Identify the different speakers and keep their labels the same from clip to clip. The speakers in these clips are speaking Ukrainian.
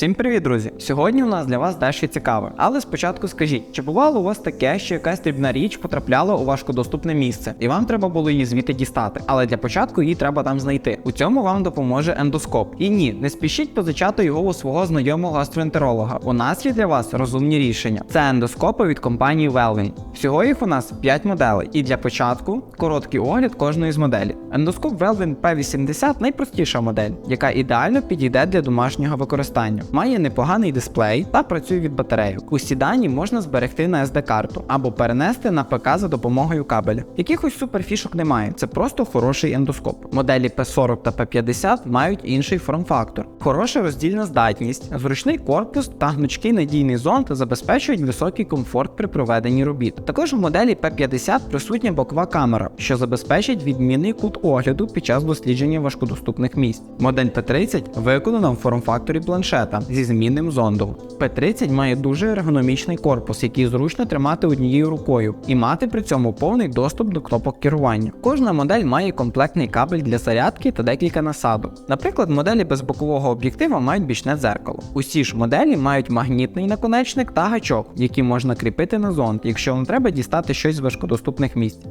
Speaker 1: Всім привіт, друзі! Сьогодні у нас для вас дещо цікаве. Але спочатку скажіть, чи бувало у вас таке, що якась дрібна річ потрапляла у важкодоступне місце, і вам треба було її звідти дістати. Але для початку її треба там знайти. У цьому вам допоможе ендоскоп. І ні, не спішіть позичати його у свого знайомого гастроентеролога. У нас є для вас розумні рішення. Це ендоскопи від компанії Welvin. Всього їх у нас 5 моделей. І для початку короткий огляд кожної з моделей. Ендоскоп Welvin P80 найпростіша модель, яка ідеально підійде для домашнього використання. Має непоганий дисплей та працює від батарейок. Усі дані можна зберегти на SD-карту або перенести на ПК за допомогою кабеля. Якихось суперфішок немає, це просто хороший ендоскоп. Моделі P40 та P50 мають інший форм-фактор. Хороша роздільна здатність, зручний корпус та гнучкий надійний зонд забезпечують високий комфорт при проведенні робіт. Також у моделі P50 присутня бокова камера, що забезпечить відмінний кут огляду під час дослідження важкодоступних місць. Модель P30 виконана в форм-факторі планшета зі змінним зондом. P30 має дуже ергономічний корпус, який зручно тримати однією рукою, і мати при цьому повний доступ до кнопок керування. Кожна модель має комплектний кабель для зарядки та декілька насадок. Наприклад, моделі без бокового об'єктива мають бічне дзеркало. Усі ж моделі мають магнітний наконечник та гачок, які можна кріпити на зонд, якщо вам треба дістати щось з важкодоступних місць.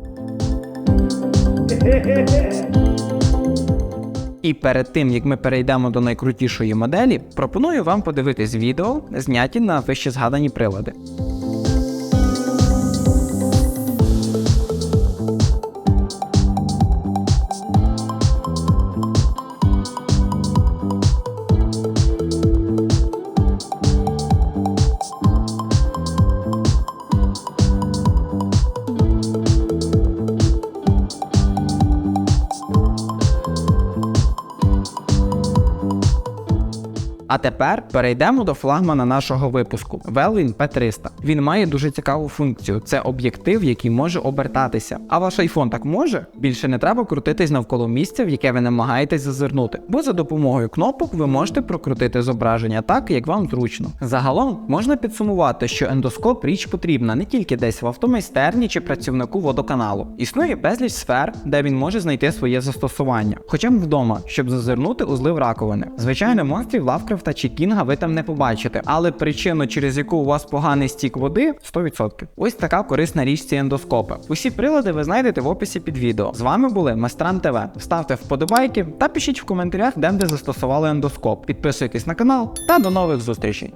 Speaker 1: І перед тим як ми перейдемо до найкрутішої моделі, пропоную вам подивитись відео, зняті на вище згадані прилади. А тепер перейдемо до флагмана нашого випуску Velvin P300. Він має дуже цікаву функцію: це об'єктив, який може обертатися. А ваш iPhone так може? Більше не треба крутитись навколо місця, в яке ви намагаєтесь зазирнути. Бо за допомогою кнопок ви можете прокрутити зображення так, як вам зручно. Загалом можна підсумувати, що ендоскоп річ потрібна не тільки десь в автомайстерні чи працівнику водоканалу. Існує безліч сфер, де він може знайти своє застосування, хоча б вдома, щоб зазирнути у злив раковини. Звичайно, монстрів Лавкрафта чи Кінга ви там не побачите, але причину, через яку у вас поганий стік води, 100%. Ось така корисна річ ці ендоскопи. Усі прилади ви знайдете в описі під відео. З вами були Мастран ТВ. Ставте вподобайки та пишіть в коментарях, де ви застосували ендоскоп. Підписуйтесь на канал та до нових зустрічей.